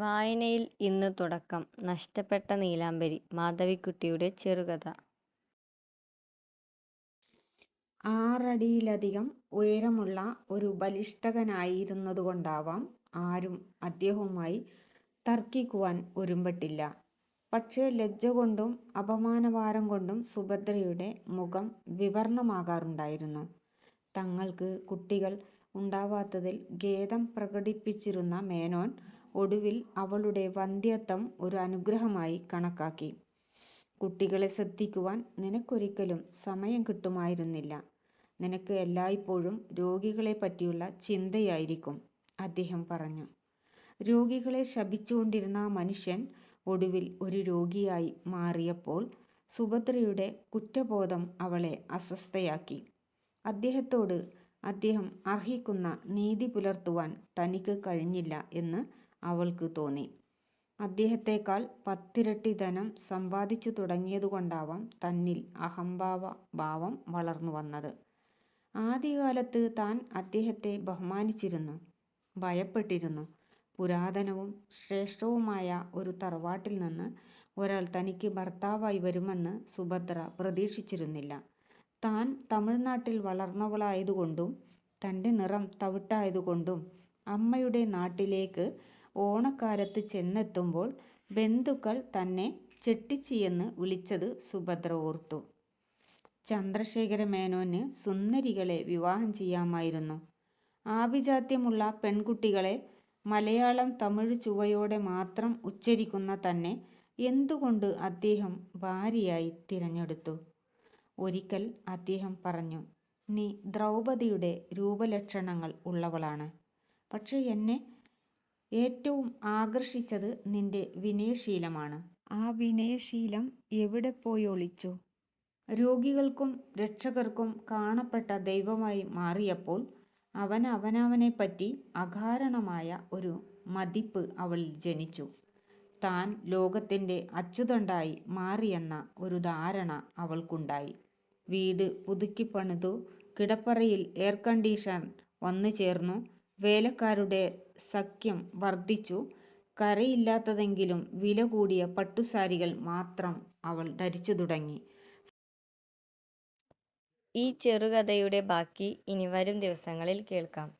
വായനയിൽ ഇന്ന് തുടക്കം നഷ്ടപ്പെട്ട നീലാംബരി മാധവിക്കുട്ടിയുടെ ചെറുകഥ ആറടിയിലധികം ഉയരമുള്ള ഒരു ബലിഷ്ഠകനായിരുന്നതുകൊണ്ടാവാം ആരും അദ്ദേഹവുമായി തർക്കിക്കുവാൻ ഒരുമ്പെട്ടില്ല. പക്ഷേ ലജ്ജകൊണ്ടും അപമാനഭാരം കൊണ്ടും സുഭദ്രയുടെ മുഖം വിവർണമാകാറുണ്ടായിരുന്നു. തങ്ങൾക്ക് കുട്ടികൾ ഉണ്ടാവാത്തതിൽ ഖേദം പ്രകടിപ്പിച്ചിരുന്ന മേനോൻ ഒടുവിൽ അവളുടെ വന്ധ്യത്വം ഒരു അനുഗ്രഹമായി കണക്കാക്കി. കുട്ടികളെ ശ്രദ്ധിക്കുവാൻ നിനക്കൊരിക്കലും സമയം കിട്ടുമായിരുന്നില്ല. നിനക്ക് എല്ലായ്പ്പോഴും രോഗികളെ പറ്റിയുള്ള ചിന്തയായിരിക്കും അദ്ദേഹം പറഞ്ഞു. രോഗികളെ ശപിച്ചുകൊണ്ടിരുന്ന മനുഷ്യൻ ഒടുവിൽ ഒരു രോഗിയായി മാറിയപ്പോൾ സുഭദ്രയുടെ കുറ്റബോധം അവളെ അസ്വസ്ഥയാക്കി. അദ്ദേഹത്തോട് അദ്ദേഹം അർഹിക്കുന്ന നീതി പുലർത്തുവാൻ തനിക്ക് കഴിഞ്ഞില്ല എന്ന് അവൾക്ക് തോന്നി. അദ്ദേഹത്തേക്കാൾ പത്തിരട്ടി ധനം സമ്പാദിച്ചു തുടങ്ങിയതുകൊണ്ടാവാം തന്നിൽ അഹംഭാവ ഭാവം വളർന്നുവന്നത്. ആദ്യകാലത്ത് താൻ അദ്ദേഹത്തെ ബഹുമാനിച്ചിരുന്നു, ഭയപ്പെട്ടിരുന്നു. പുരാതനവും ശ്രേഷ്ഠവുമായ ഒരു തറവാട്ടിൽ നിന്ന് ഒരാൾ തനിക്ക് ഭർത്താവായി വരുമെന്ന് സുഭദ്ര പ്രതീക്ഷിച്ചിരുന്നില്ല. താൻ തമിഴ്നാട്ടിൽ വളർന്നവളായതുകൊണ്ടും തന്റെ നിറം തവിട്ടായതുകൊണ്ടും അമ്മയുടെ നാട്ടിലേക്ക് ഓണക്കാലത്ത് ചെന്നെത്തുമ്പോൾ ബന്ധുക്കൾ തന്നെ ചെട്ടിച്ചിയെന്ന് വിളിച്ചത് സുഭദ്ര ഓർത്തു. ചന്ദ്രശേഖര മേനോന് സുന്ദരികളെ വിവാഹം ചെയ്യാമായിരുന്നു. ആഭിജാത്യമുള്ള പെൺകുട്ടികളെ മലയാളം തമിഴ് ചുവയോടെ മാത്രം ഉച്ചരിക്കുന്ന തന്നെ എന്തുകൊണ്ട് അദ്ദേഹം ഭാര്യയായി തിരഞ്ഞെടുത്തു? ഒരിക്കൽ അദ്ദേഹം പറഞ്ഞു നീ ദ്രൗപദിയുടെ രൂപലക്ഷണങ്ങൾ ഉള്ളവളാണ്. പക്ഷേ എന്നെ ഏറ്റവും ആകർഷിച്ചത് നിന്റെ വിനയശീലമാണ്. ആ വിനയശീലം എവിടെ പോയി പോയൊളിച്ചു? രോഗികൾക്കും രക്ഷകർക്കും കാണപ്പെട്ട ദൈവമായി മാറിയപ്പോൾ അവനവനെപ്പറ്റി അകാരണമായ ഒരു മതിപ്പ് അവളിൽ ജനിച്ചു. താൻ ലോകത്തിന്റെ അച്ചുതണ്ടായി മാറിയെന്ന ഒരു ധാരണ അവൾക്കുണ്ടായി. വീട് പുതുക്കിപ്പണിതു. കിടപ്പറയിൽ എയർ കണ്ടീഷൻ വന്നു വന്നുചേർന്നു. വേലക്കാരുടെ സഖ്യം വർദ്ധിച്ചു. കരയില്ലാത്തതെങ്കിലും വില കൂടിയ പട്ടുസാരികൾ മാത്രം അവൾ ധരിച്ചു തുടങ്ങി. ഈ ചെറുകഥയുടെ ബാക്കി ഇനി വരും ദിവസങ്ങളിൽ കേൾക്കാം.